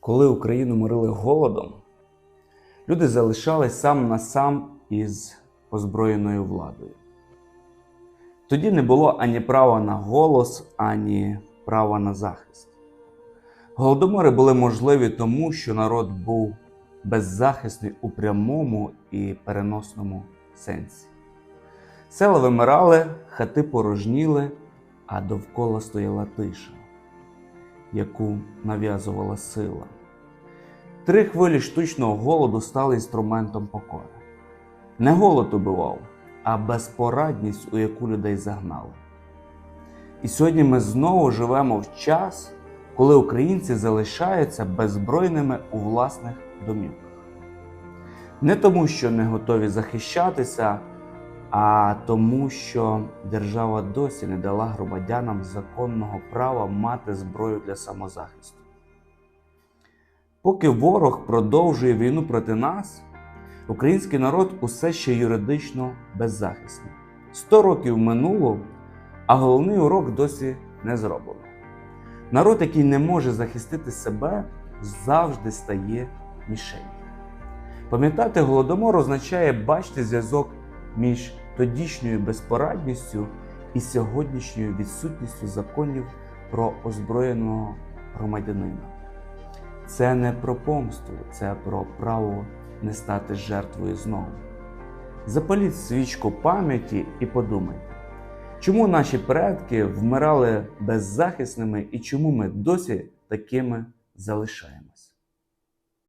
Коли Україну морили голодом, люди залишались сам на сам із озброєною владою. Тоді не було ані права на голос, ані права на захист. Голодомори були можливі тому, що народ був беззахисний у прямому і переносному сенсі. Села вимирали, хати порожніли, а довкола стояла тиша, яку нав'язувала сила. Три хвилі штучного голоду стали інструментом покори. Не голод убивав, а безпорадність, у яку людей загнали. І сьогодні ми знову живемо в час, коли українці залишаються беззбройними у власних домівках. Не тому, що не готові захищатися, а тому, що держава досі не дала громадянам законного права мати зброю для самозахисту. Поки ворог продовжує війну проти нас, український народ усе ще юридично беззахисний. Сто років минуло, а головний урок досі не зроблено. Народ, який не може захистити себе, завжди стає мішенью. Пам'ятати голодомор означає бачити зв'язок між тодішньою безпорадністю і сьогоднішньою відсутністю законів про озброєного громадянина. Це не про помсту, це про право не стати жертвою знову. Запаліть свічку пам'яті і подумайте, чому наші предки вмирали беззахисними і чому ми досі такими залишаємось.